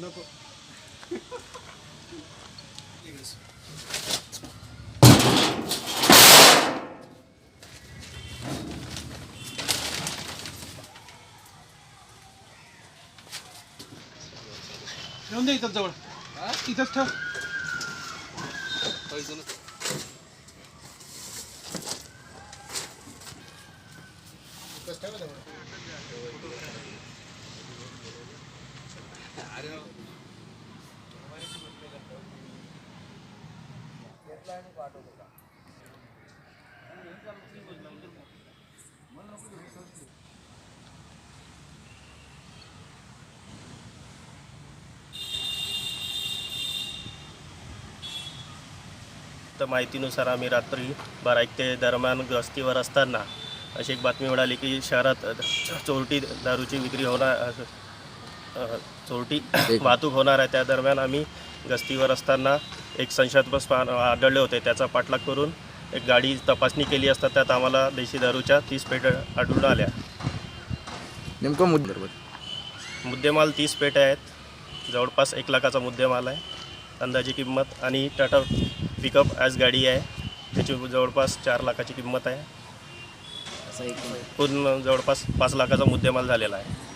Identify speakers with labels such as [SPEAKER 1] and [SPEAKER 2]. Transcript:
[SPEAKER 1] なんかいいですなんでいたったこれいたったはいその Just tell.
[SPEAKER 2] तर माहितीनुसार आम्ही रात्री बारा एक ते दरम्यान गस्तीवर असताना अशी एक बातमी मिळाली की शहरात चोरटी दारूची विक्री होणार चोरटी वाहतूक होणार आहे. त्या दरम्यान आम्ही गस्तीवर असताना एक संशयास्पद स्पा- आढळले होते. त्याचा पाठलाग करून एक गाडी तपासणी केली असता त्यात आम्हाला देशी दारूच्या तीस पेट आढळून आल्या.
[SPEAKER 3] नेमकं मुद्दा
[SPEAKER 2] मुद्देमाल तीस पेट्या आहेत. जवळपास एक लाखाचा मुद्देमाल आहे. अंदाजी किंमत आणि टाटा पिकअप ॲज गाडी आहे. त्याची जवळपास चार लाखाची किंमत आहे.
[SPEAKER 4] असं एक
[SPEAKER 2] पूर्ण जवळपास पाच लाखाचा मुद्देमाल झालेला आहे.